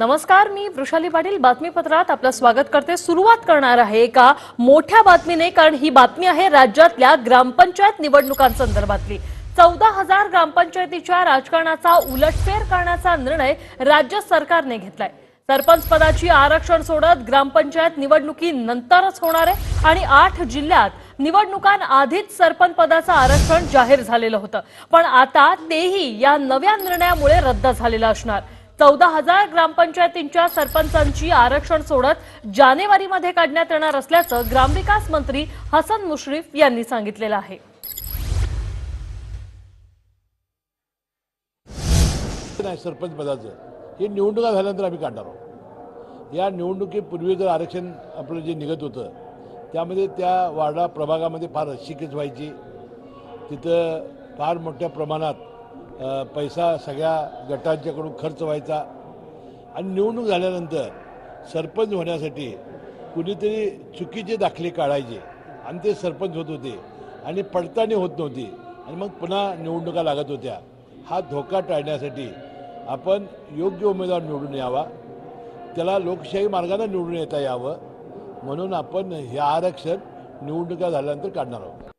नमस्कार मी वृषाली पाटील बातमीपत्रात आपलं स्वागत करते. सुरुवात करणार आहे एका मोठ्या बातमीने कारण ही बातमी आहे राज्यातल्या ग्रामपंचायत निवडणुकांसंदर्भातली. चौदा हजार ग्रामपंचायतीच्या राजकारणाचा उलटफेर करण्याचा निर्णय राज्य सरकारने घेतलाय. सरपंच पदाची आरक्षण सोडत ग्रामपंचायत निवडणुकीनंतरच होणार आहे आणि आठ जिल्ह्यात निवडणुकांआधीच सरपंच पदाचं आरक्षण जाहीर झालेलं होतं. पण आता तेही या नव्या निर्णयामुळे रद्द झालेलं असणार. चौदा हजार ग्रामपंचायतींच्या सरपंचांची आरक्षण सोडत जानेवारीमध्ये काढण्यात येणार असल्याचं ग्रामविकास मंत्री हसन मुश्रीफ यांनी सांगितलेलं आहे. नाही सरपंच पदाचं. हे निवडणुका झाल्यानंतर आम्ही काढणार आहोत. या निवडणुकीपूर्वी जर आरक्षण आपलं जे निघत होतं त्यामध्ये त्या वाडा प्रभागामध्ये फार रस्सीकेच व्हायची तिथं फार मोठ्या प्रमाणात पैसा सगळ्या गटांच्याकडून खर्च व्हायचा. आणि निवडणूक झाल्यानंतर सरपंच होण्यासाठी कुणीतरी चुकीचे दाखले काढायचे. आणि ते सरपंच होत होते. आणि पडताळणी होत नव्हती. आणि मग पुन्हा निवडणुका लागत होत्या. हा धोका टाळण्यासाठी आपण योग्य उमेदवार निवडून यावा. त्याला लोकशाही मार्गाने निवडून येता यावं. म्हणून आपण हे आरक्षण निवडणुका झाल्यानंतर काढणार आहोत.